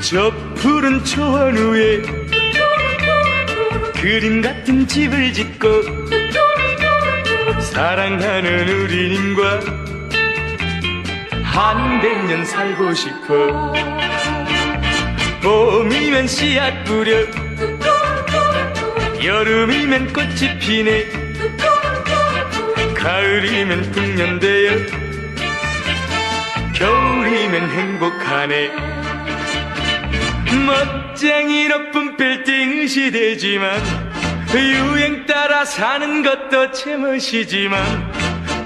저 푸른 초원 위에 그림 같은 집을 짓고 사랑하는 우리님과 한 백 년 살고 싶어. 봄이면 씨앗 뿌려. 여름이면 꽃이 피네. 가을이면 풍년되어 겨울이면 행복하네 멋쟁이 높은 빌딩 시대지만 유행 따라 사는 것도 제멋이지만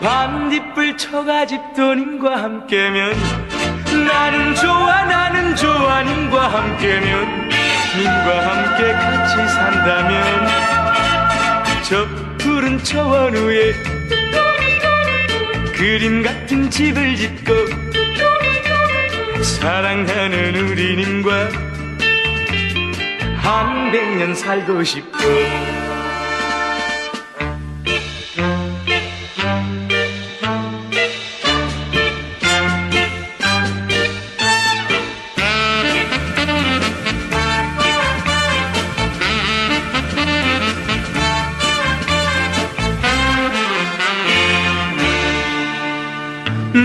반딧불 초가집도 님과 함께면 나는 좋아 나는 좋아 님과 함께면 님과 함께 같이 산다면 저 푸른 초원 위에 그림 같은 집을 짓고 사랑하는 우리 님과 한 백 년 살고 싶어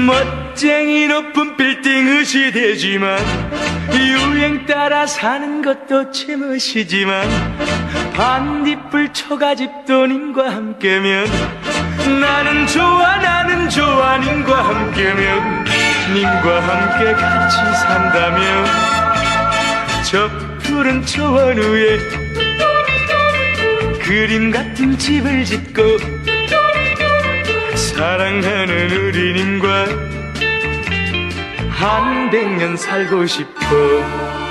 멋 쟁이 높은 빌딩 시대지만 유행 따라 사는 것도 제멋이지만 반딧불 초가집도 님과 함께면 나는 좋아 나는 좋아 님과 함께면 님과 함께 같이 산다면 저 푸른 초원 위에 그림 같은 집을 짓고 사랑하는 우리님과 한 백 년 살고 싶어